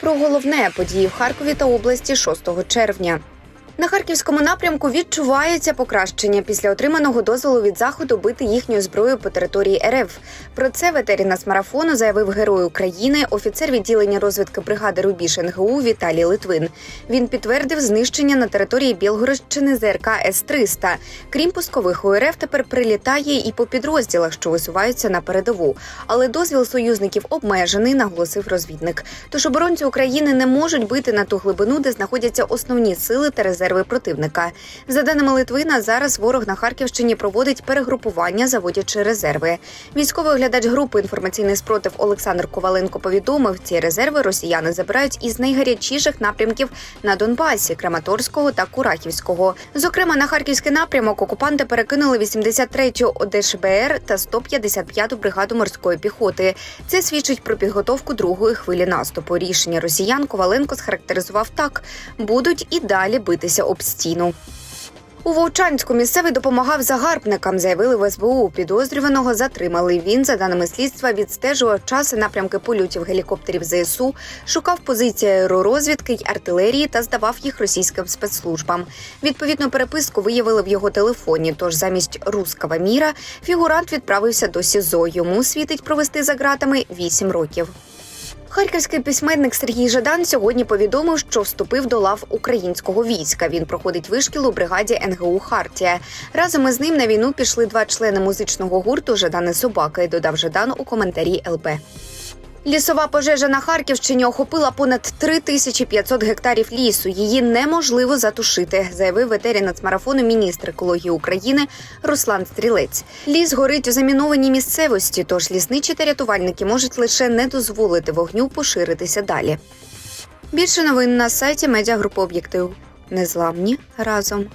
Про головне події в Харкові та області 6 червня. На харківському напрямку відчувається покращення після отриманого дозволу від заходу бити їхньою зброєю по території РФ. Про це ветері нацмарафону заявив герой України, офіцер відділення розвідки бригади Рубіж НГУ Віталій Литвин. Він підтвердив знищення на території Білгородщини ЗРК С-300. Крім пускових УРФ, тепер прилітає і по підрозділах, що висуваються на передову. Але дозвіл союзників обмежений, наголосив розвідник. Тож оборонці України не можуть бити на ту глибину, де знаходяться основні сили та резерви противника. За даними Литвина, зараз ворог на Харківщині проводить перегрупування, заводячи резерви. Військовий оглядач групи інформаційний спротив Олександр Коваленко повідомив, ці резерви росіяни забирають із найгарячіших напрямків на Донбасі, Краматорського та Курахівського. Зокрема, на харківський напрямок окупанти перекинули 83-ю ОДШБР та 155-ту бригаду морської піхоти. Це свідчить про підготовку другої хвилі наступу. Рішення росіян Коваленко схарактеризував так: будуть і далі битися об стіну. У Вовчанську місцевий допомагав загарбникам, заявили в СБУ. Підозрюваного затримали. Він, за даними слідства, відстежував час напрямки польотів гелікоптерів ЗСУ, шукав позиції аеророзвідки й артилерії та здавав їх російським спецслужбам. Відповідну переписку виявили в його телефоні. Тож замість рускава міра фігурант відправився до СІЗО. Йому світить провести за ґратами 8 років. Харківський письменник Сергій Жадан сьогодні повідомив, що вступив до лав українського війська. Він проходить вишкіл у бригаді НГУ Хартія. Разом із ним на війну пішли два члени музичного гурту Жадани Собаки. Додав Жадан у коментарі ЛБ. Лісова пожежа на Харківщині охопила понад 3500 гектарів лісу. Її неможливо затушити, заявив ветеран нацмарафону міністр екології України Руслан Стрілець. Ліс горить у замінованій місцевості, тож лісничі та рятувальники можуть лише не дозволити вогню поширитися далі. Більше новин на сайті медіагрупи Об'єктив. Незламні разом.